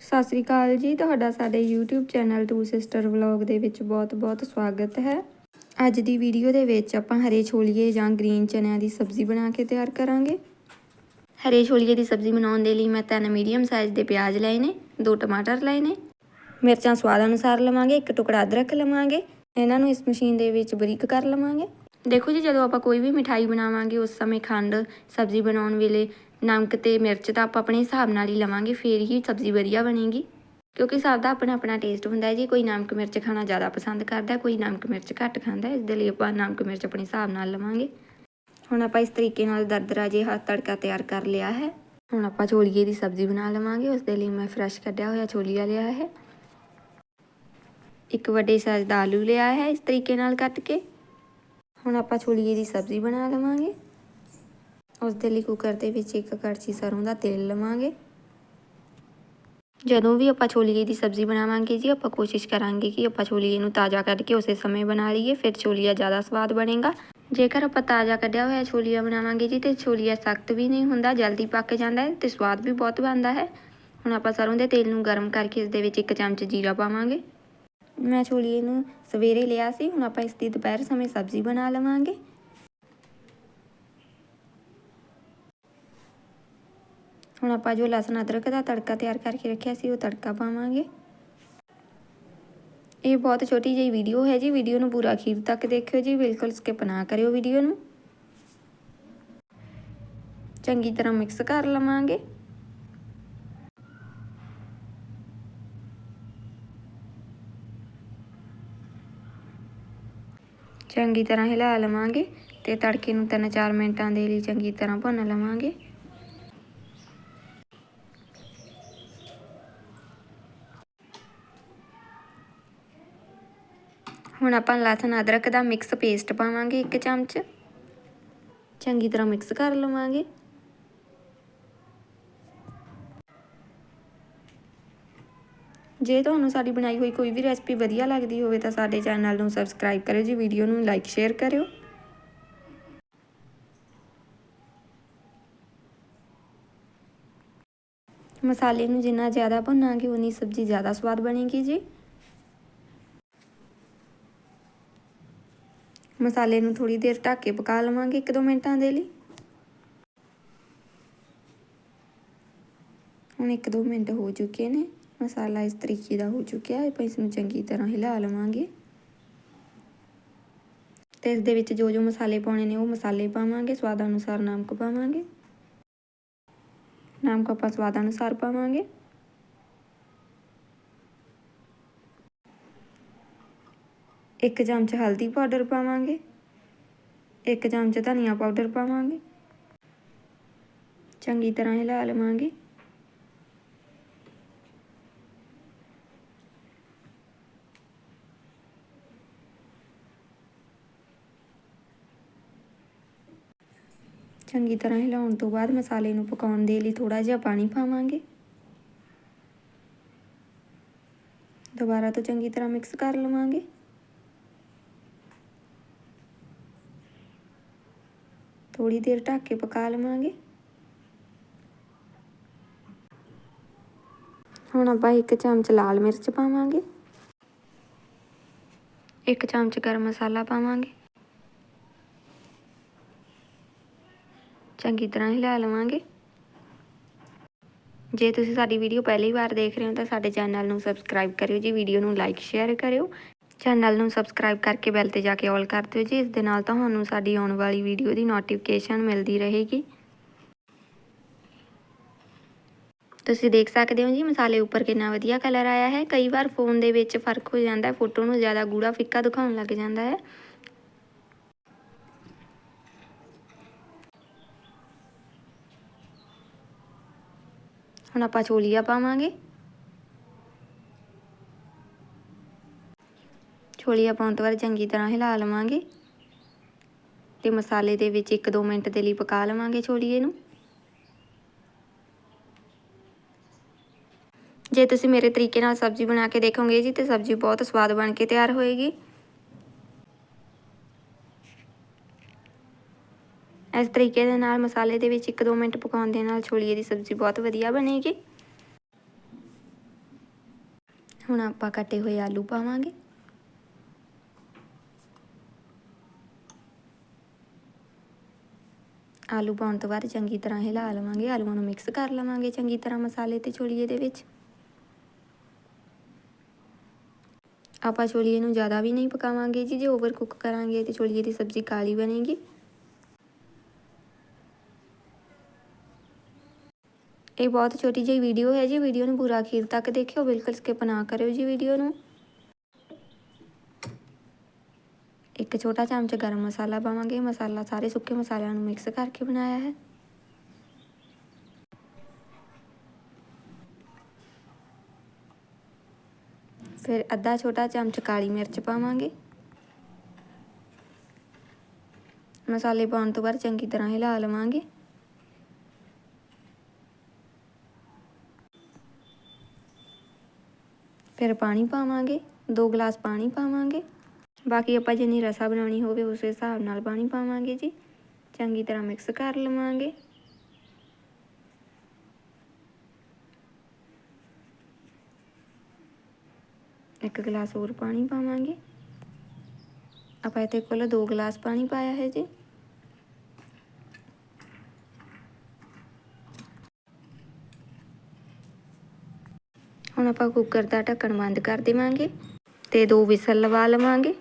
ਸਤਿ ਸ੍ਰੀ ਅਕਾਲ ਜੀ, ਤੁਹਾਡਾ ਸਾਡੇ YouTube channel two sister vlog ਦੇ ਵਿੱਚ ਬਹੁਤ-ਬਹੁਤ ਸਵਾਗਤ ਹੈ। ਅੱਜ ਦੀ ਵੀਡੀਓ ਦੇ ਵਿੱਚ ਆਪਾਂ ਹਰੇ ਛੋਲੀਏ ਜਾਂ ਗ੍ਰੀਨ ਚਨਿਆਂ ਦੀ ਸਬਜ਼ੀ ਬਣਾ ਕੇ ਤਿਆਰ ਕਰਾਂਗੇ। ਹਰੇ ਛੋਲੀਏ ਦੀ ਸਬਜ਼ੀ ਬਣਾਉਣ ਦੇ ਲਈ ਮੈਂ ਤਿੰਨ ਮੀਡੀਅਮ ਸਾਈਜ਼ ਦੇ ਪਿਆਜ਼ ਲਏ ਨੇ, ਦੋ ਟਮਾਟਰ ਲਏ ਨੇ। ਮਿਰਚਾਂ ਸਵਾਦ ਅਨੁਸਾਰ ਲਵਾਂਗੇ, ਇੱਕ ਟੁਕੜਾ ਅਦਰਕ ਲਵਾਂਗੇ, ਇਹਨਾਂ ਨੂੰ ਇਸ ਮਸ਼ੀਨ ਦੇ ਵਿੱਚ ਬਰੀਕ ਕਰ ਲਵਾਂਗੇ। ਦੇਖੋ ਜੀ, ਜਦੋਂ ਆਪਾਂ ਕੋਈ ਵੀ ਮਿਠਾਈ ਬਣਾਵਾਂਗੇ, ਉਸ ਸਮੇਂ ਖੰਡ ਸਬਜ਼ੀ ਬਣਾਉਣ ਵੇਲੇ ਨਮਕ ਤੇ ਮਿਰਚ ਤਾਂ ਆਪਾਂ ਆਪਣੇ ਹਿਸਾਬ ਨਾਲ ਹੀ ਲਵਾਂਗੇ, ਫੇਰ ਹੀ ਸਬਜ਼ੀ ਵਧੀਆ ਬਣੇਗੀ। ਕਿਉਂਕਿ ਸਭ ਦਾ ਆਪਣਾ ਆਪਣਾ ਟੇਸਟ ਹੁੰਦਾ ਹੈ ਜੀ, ਕੋਈ ਨਮਕ ਮਿਰਚ ਖਾਣਾ ਜ਼ਿਆਦਾ ਪਸੰਦ ਕਰਦਾ, ਕੋਈ ਨਮਕ ਮਿਰਚ ਘੱਟ ਖਾਂਦਾ, ਇਸ ਦੇ ਲਈ ਆਪਾਂ ਨਮਕ ਮਿਰਚ ਆਪਣੇ ਹਿਸਾਬ ਨਾਲ ਲਵਾਂਗੇ। ਹੁਣ ਆਪਾਂ ਇਸ ਤਰੀਕੇ ਨਾਲ ਦਰਦਰਾ ਜਿਹਾ ਤੜਕਾ ਤਿਆਰ ਕਰ ਲਿਆ ਹੈ। ਹੁਣ ਆਪਾਂ ਛੋਲੀਏ ਦੀ ਸਬਜ਼ੀ ਬਣਾ ਲਵਾਂਗੇ, ਉਸ ਦੇ ਲਈ ਮੈਂ ਫਰੈਸ਼ ਕੱਢਿਆ ਹੋਇਆ ਛੋਲੀਆ ਲਿਆ ਹੈ। ਇੱਕ ਵੱਡੇ ਸਾਈਜ਼ ਦਾ ਆਲੂ ਲਿਆ ਹੈ ਇਸ ਤਰੀਕੇ ਨਾਲ ਕੱਟ ਕੇ। ਹੁਣ ਆਪਾਂ ਛੋਲੀਏ ਦੀ ਸਬਜ਼ੀ ਬਣਾ ਲਵਾਂਗੇ। ਉਸ ਦੇ ਲਈ ਕੁੱਕਰ ਦੇ ਵਿੱਚ ਇੱਕ ਕੜਛੀ ਸਰੋਂ ਦਾ ਤੇਲ ਲਵਾਂਗੇ। ਜਦੋਂ ਵੀ ਆਪਾਂ ਛੋਲੀਏ ਦੀ ਸਬਜ਼ੀ ਬਣਾਵਾਂਗੇ ਜੀ, ਆਪਾਂ ਕੋਸ਼ਿਸ਼ ਕਰਾਂਗੇ ਕਿ ਆਪਾਂ ਛੋਲੀਏ ਨੂੰ ਤਾਜ਼ਾ ਕੱਢ ਕੇ ਉਸੇ ਸਮੇਂ ਬਣਾ ਲਈਏ, ਫਿਰ ਛੋਲੀਆ ਜ਼ਿਆਦਾ ਸਵਾਦ ਬਣੇਗਾ। ਜੇਕਰ ਆਪਾਂ ਤਾਜ਼ਾ ਕੱਢਿਆ ਹੋਇਆ ਛੋਲੀਆ ਬਣਾਵਾਂਗੇ ਜੀ, ਤੇ ਛੋਲੀਆ ਸਖਤ ਵੀ ਨਹੀਂ ਹੁੰਦਾ, ਜਲਦੀ ਪੱਕ ਜਾਂਦਾ ਹੈ ਤੇ ਸਵਾਦ ਵੀ ਬਹੁਤ ਬਣਦਾ ਹੈ। ਹੁਣ ਆਪਾਂ ਸਰੋਂ ਦੇ ਤੇਲ ਨੂੰ ਗਰਮ ਕਰਕੇ ਇਸ ਦੇ ਵਿੱਚ ਇੱਕ ਚਮਚ ਜੀਰਾ ਪਾਵਾਂਗੇ। ਮੈਂ ਛੋਲੀਏ ਨੂੰ ਸਵੇਰੇ ਲਿਆ ਸੀ, ਹੁਣ ਆਪਾਂ ਇਸ ਦੀ ਦੁਪਹਿਰ ਸਮੇਂ ਸਬਜ਼ੀ ਬਣਾ ਲਵਾਂਗੇ। ਹੁਣ ਆਪਾਂ ਜੋ ਲਸਣ, ਅਦਰਕ ਦਾ ਤੜਕਾ ਤਿਆਰ ਕਰਕੇ ਰੱਖਿਆ ਸੀ, ਉਹ ਤੜਕਾ ਪਾਵਾਂਗੇ। ਇਹ ਬਹੁਤ ਛੋਟੀ ਜਿਹੀ ਵੀਡੀਓ ਹੈ ਜੀ। ਵੀਡੀਓ ਨੂੰ ਪੂਰਾ ਅਖੀਰ ਤੱਕ ਦੇਖਿਓ ਜੀ। ਬਿਲਕੁਲ ਸਕਿਪ ਨਾ ਕਰਿਓ ਵੀਡੀਓ ਨੂੰ। ਚੰਗੀ ਤਰ੍ਹਾਂ ਮਿਕਸ ਕਰ ਲਵਾਂਗੇ। ਚੰਗੀ ਤਰ੍ਹਾਂ ਹਿਲਾ ਲਵਾਂਗੇ ਤੇ ਤੜਕੇ ਨੂੰ 3-4 ਮਿੰਟਾਂ ਦੇ ਲਈ ਚੰਗੀ ਤਰ੍ਹਾਂ ਭੁੰਨ ਲਵਾਂਗੇ। ਹੁਣ ਆਪਾਂ ਲਸਣ, ਅਦਰਕ ਦਾ ਮਿਕਸ ਪੇਸਟ ਪਾਵਾਂਗੇ ਇੱਕ ਚਮਚ। ਚੰਗੀ ਤਰ੍ਹਾਂ ਮਿਕਸ ਕਰ ਲਵਾਂਗੇ। ਜੇ ਤੁਹਾਨੂੰ ਸਾਡੀ ਬਣਾਈ ਹੋਈ ਕੋਈ ਵੀ ਰੈਸਪੀ ਵਧੀਆ ਲੱਗਦੀ ਹੋਵੇ ਤਾਂ ਸਾਡੇ ਚੈਨਲ ਨੂੰ ਸਬਸਕ੍ਰਾਈਬ ਕਰਿਓ ਜੀ ਵੀਡੀਓ ਨੂੰ ਲਾਈਕ ਸ਼ੇਅਰ ਕਰਿਓ। ਮਸਾਲੇ ਨੂੰ ਜਿੰਨਾ ਜ਼ਿਆਦਾ ਭੁੰਨਾਂਗੇ, ਉਨੀ ਸਬਜ਼ੀ ਜ਼ਿਆਦਾ ਸਵਾਦ ਬਣੇਗੀ ਜੀ। ਮਸਾਲੇ ਨੂੰ ਥੋੜੀ ਦੇਰ ਢੱਕ ਕੇ ਪਕਾ ਲਵਾਂਗੇ 1-2 ਮਿੰਟਾਂ ਦੇ ਲਈ। ਹੁਣ 1-2 ਮਿੰਟ ਹੋ ਚੁੱਕੇ ਨੇ। ਮਸਾਲਾ ਇਸ ਤਰੀਕੇ ਦਾ ਹੋ ਚੁੱਕਿਆ ਹੈ, ਆਪਾਂ ਇਸ ਨੂੰ ਚੰਗੀ ਤਰ੍ਹਾਂ ਹਿਲਾ ਲਵਾਂਗੇ। ਤੇ ਇਸ ਦੇ ਵਿੱਚ ਜੋ ਜੋ ਮਸਾਲੇ ਪਾਉਣੇ ਨੇ, ਉਹ ਮਸਾਲੇ ਪਾਵਾਂਗੇ, ਸਵਾਦ ਅਨੁਸਾਰ ਨਮਕ ਪਾਵਾਂਗੇ। ਨਮਕ ਆਪਾਂ ਸਵਾਦ ਅਨੁਸਾਰ ਪਾਵਾਂਗੇ। ਇੱਕ ਚਮਚ ਹਲਦੀ ਪਾਊਡਰ ਪਾਵਾਂਗੇ। ਇੱਕ ਚਮਚ ਧਨੀਆ ਪਾਊਡਰ ਪਾਵਾਂਗੇ। ਚੰਗੀ ਤਰ੍ਹਾਂ ਹਿਲਾ ਲਵਾਂਗੇ। ਚੰਗੀ ਤਰ੍ਹਾਂ ਹਿਲਾਉਣ ਤੋਂ ਬਾਅਦ ਮਸਾਲੇ ਨੂੰ ਪਕਾਉਣ ਦੇ ਲਈ ਥੋੜਾ ਜਿਹਾ ਪਾਣੀ ਪਾਵਾਂਗੇ। ਦੁਬਾਰਾ ਤੋਂ ਚੰਗੀ ਤਰ੍ਹਾਂ ਮਿਕਸ ਕਰ ਲਵਾਂਗੇ। ਥੋੜੀ ਦੇਰ ਢੱਕ ਕੇ ਪਕਾ ਲਵਾਂਗੇ। ਹੁਣ ਆਪਾਂ ਇੱਕ ਚਮਚ ਲਾਲ ਮਿਰਚ ਪਾਵਾਂਗੇ। ਇੱਕ ਚਮਚ ਗਰਮ ਮਸਾਲਾ ਪਾਵਾਂਗੇ। ਚੰਗੀ ਤਰ੍ਹਾਂ ਹਿਲਾ ਲਵਾਂਗੇ। ਜੇ ਤੁਸੀਂ ਸਾਡੀ ਵੀਡੀਓ ਪਹਿਲੀ ਵਾਰ ਦੇਖ ਰਹੇ ਹੋ ਤਾਂ ਸਾਡੇ ਚੈਨਲ ਨੂੰ ਸਬਸਕ੍ਰਾਈਬ ਕਰਿਓ ਜੀ, ਵੀਡੀਓ ਨੂੰ ਲਾਈਕ ਸ਼ੇਅਰ ਕਰਿਓ। ਚੈਨਲ ਨੂੰ ਸਬਸਕ੍ਰਾਈਬ ਕਰਕੇ ਬੈਲ ਤੇ ਜਾ ਕੇ ਆਲ ਕਰ ਦਿਓ ਜੀ। ਇਸ ਦੇ ਨਾਲ ਤੁਹਾਨੂੰ ਸਾਡੀ ਆਉਣ ਵਾਲੀ ਵੀਡੀਓ ਦੀ ਨੋਟੀਫਿਕੇਸ਼ਨ ਮਿਲਦੀ ਰਹੇਗੀ। ਤੁਸੀਂ ਦੇਖ ਸਕਦੇ ਹੋ ਜੀ, ਮਸਾਲੇ ਉੱਪਰ ਕਿੰਨਾ ਵਧੀਆ ਕਲਰ ਆਇਆ ਹੈ। ਕਈ ਵਾਰ ਫੋਨ ਦੇ ਵਿੱਚ ਫ਼ਰਕ ਹੋ ਜਾਂਦਾ ਹੈ ਫੋਟੋ ਨੂੰ ਜ਼ਿਆਦਾ ਗੂੜਾ ਫਿੱਕਾ ਦਿਖਾਉਣ ਲੱਗ ਜਾਂਦਾ ਹੈ। ਹੁਣ ਆਪਾਂ ਛੋਲੀਆਂ ਪਾਵਾਂਗੇ। ਛੋਲੀਆਂ ਪਾਉਣ ਤੋਂ ਬਾਅਦ ਚੰਗੀ ਤਰ੍ਹਾਂ ਹਿਲਾ ਲਵਾਂਗੇ। ਤੇ ਮਸਾਲੇ ਦੇ ਵਿੱਚ 1-2 ਮਿੰਟ ਦੇ ਲਈ ਪਕਾ ਲਵਾਂਗੇ ਛੋਲੀਏ ਨੂੰ। ਜੇ ਤੁਸੀਂ ਮੇਰੇ ਤਰੀਕੇ ਨਾਲ ਸਬਜ਼ੀ ਬਣਾ ਕੇ ਦੇਖੋਗੇ ਜੀ, ਤੇ ਸਬਜ਼ੀ ਬਹੁਤ ਸਵਾਦ ਬਣ ਕੇ ਤਿਆਰ ਹੋਏਗੀ। ਇਸ ਤਰੀਕੇ ਦੇ ਨਾਲ ਮਸਾਲੇ ਦੇ ਵਿੱਚ 1-2 ਮਿੰਟ ਪਕਾਉਣ ਦੇ ਨਾਲ ਛੋਲੀਏ ਦੀ ਸਬਜ਼ੀ ਬਹੁਤ ਵਧੀਆ ਬਣੇਗੀ। ਹੁਣ ਆਪਾਂ ਕੱਟੇ ਹੋਏ ਆਲੂ ਪਾਵਾਂਗੇ। ਆਲੂ ਪਾਉਣ ਤੋਂ ਬਾਅਦ ਚੰਗੀ ਤਰ੍ਹਾਂ ਹਿਲਾ ਲਵਾਂਗੇ, ਆਲੂਆਂ ਨੂੰ ਮਿਕਸ ਕਰ ਲਵਾਂਗੇ ਚੰਗੀ ਤਰ੍ਹਾਂ ਮਸਾਲੇ ਤੇ ਛੋਲੀਏ ਦੇ ਵਿੱਚ। ਆਪਾਂ ਛੋਲੀਏ ਨੂੰ ਜ਼ਿਆਦਾ ਵੀ ਨਹੀਂ ਪਕਾਵਾਂਗੇ ਜੀ, ਜੇ ਓਵਰ ਕੁੱਕ ਕਰਾਂਗੇ ਤੇ ਛੋਲੀਏ ਦੀ ਸਬਜ਼ੀ ਕਾਲੀ ਬਣੇਗੀ। ਇਹ ਬਹੁਤ ਛੋਟੀ ਜਿਹੀ ਵੀਡੀਓ ਹੈ ਜੀ ਵੀਡੀਓ ਨੂੰ ਪੂਰਾ ਅਖੀਰ ਤੱਕ ਦੇਖਿਓ, ਬਿਲਕੁਲ ਸਕਿਪ ਨਾ ਕਰਿਓ ਜੀ ਵੀਡੀਓ ਨੂੰ। ਇੱਕ ਛੋਟਾ ਚਮਚ ਗਰਮ ਮਸਾਲਾ ਪਾਵਾਂਗੇ। ਮਸਾਲਾ ਸਾਰੇ ਸੁੱਕੇ ਮਸਾਲਿਆਂ ਨੂੰ ਮਿਕਸ ਕਰਕੇ ਬਣਾਇਆ ਹੈ। ਫਿਰ ਅੱਧਾ ਛੋਟਾ ਚਮਚ ਕਾਲੀ ਮਿਰਚ ਪਾਵਾਂਗੇ। ਮਸਾਲੇ ਪਾਉਣ ਤੋਂ ਬਾਅਦ ਚੰਗੀ ਤਰ੍ਹਾਂ ਹਿਲਾ ਲਵਾਂਗੇ। ਫਿਰ ਪਾਣੀ ਪਾਵਾਂਗੇ। 2 ਗਲਾਸ ਪਾਣੀ ਪਾਵਾਂਗੇ। ਬਾਕੀ ਆਪਾਂ ਜਿੰਨੀ ਰਸਾ ਬਣਾਉਣੀ ਹੋਵੇ ਉਸ ਹਿਸਾਬ ਨਾਲ ਪਾਣੀ ਪਾਵਾਂਗੇ ਜੀ। ਚੰਗੀ ਤਰ੍ਹਾਂ ਮਿਕਸ ਕਰ ਲਵਾਂਗੇ। ਇੱਕ ਗਲਾਸ ਹੋਰ ਪਾਣੀ ਪਾਵਾਂਗੇ। ਆਪਾਂ ਇੱਥੇ ਕੁੱਲ 2 ਗਲਾਸ ਪਾਣੀ ਪਾਇਆ ਹੈ ਜੀ। ਹੁਣ ਆਪਾਂ ਕੁੱਕਰ ਦਾ ਢੱਕਣ ਬੰਦ ਕਰ ਦੇਵਾਂਗੇ ਤੇ ਦੋ ਵਿਸਲ ਲਵਾ ਲਵਾਂਗੇ।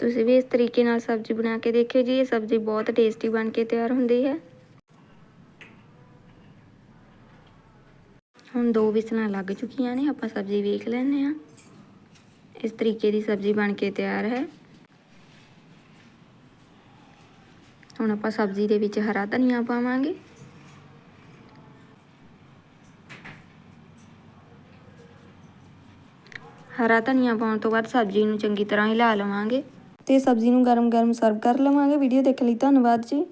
ਤੁਸੀਂ ਵੀ ਇਸ ਤਰੀਕੇ ਨਾਲ ਸਬਜ਼ੀ ਬਣਾ ਕੇ ਦੇਖਿਓ ਜੀ, ਇਹ ਸਬਜ਼ੀ ਬਹੁਤ ਟੇਸਟੀ ਬਣ ਕੇ ਤਿਆਰ ਹੁੰਦੀ ਹੈ। ਹੁਣ ਦੋ ਵਿਸਲਾਂ ਲੱਗ ਚੁੱਕੀਆਂ ਨੇ, ਆਪਾਂ ਸਬਜ਼ੀ ਵੇਖ ਲੈਂਦੇ ਹਾਂ। ਇਸ ਤਰੀਕੇ ਦੀ ਸਬਜ਼ੀ ਬਣ ਕੇ ਤਿਆਰ ਹੈ। ਹੁਣ ਆਪਾਂ ਸਬਜ਼ੀ ਦੇ ਵਿੱਚ ਹਰਾ ਧਨੀਆ ਪਾਵਾਂਗੇ। ਹਰਾ ਧਨੀਆ ਪਾਉਣ ਤੋਂ ਬਾਅਦ ਸਬਜ਼ੀ ਨੂੰ ਚੰਗੀ ਤਰ੍ਹਾਂ ਹਿਲਾ ਲਵਾਂਗੇ। ਤੇ ਸਬਜ਼ੀ ਨੂੰ ਗਰਮ-ਗਰਮ ਸਰਵ ਕਰ ਲਵਾਂਗੇ। ਵੀਡੀਓ ਦੇਖਣ ਲਈ ਧੰਨਵਾਦ ਜੀ।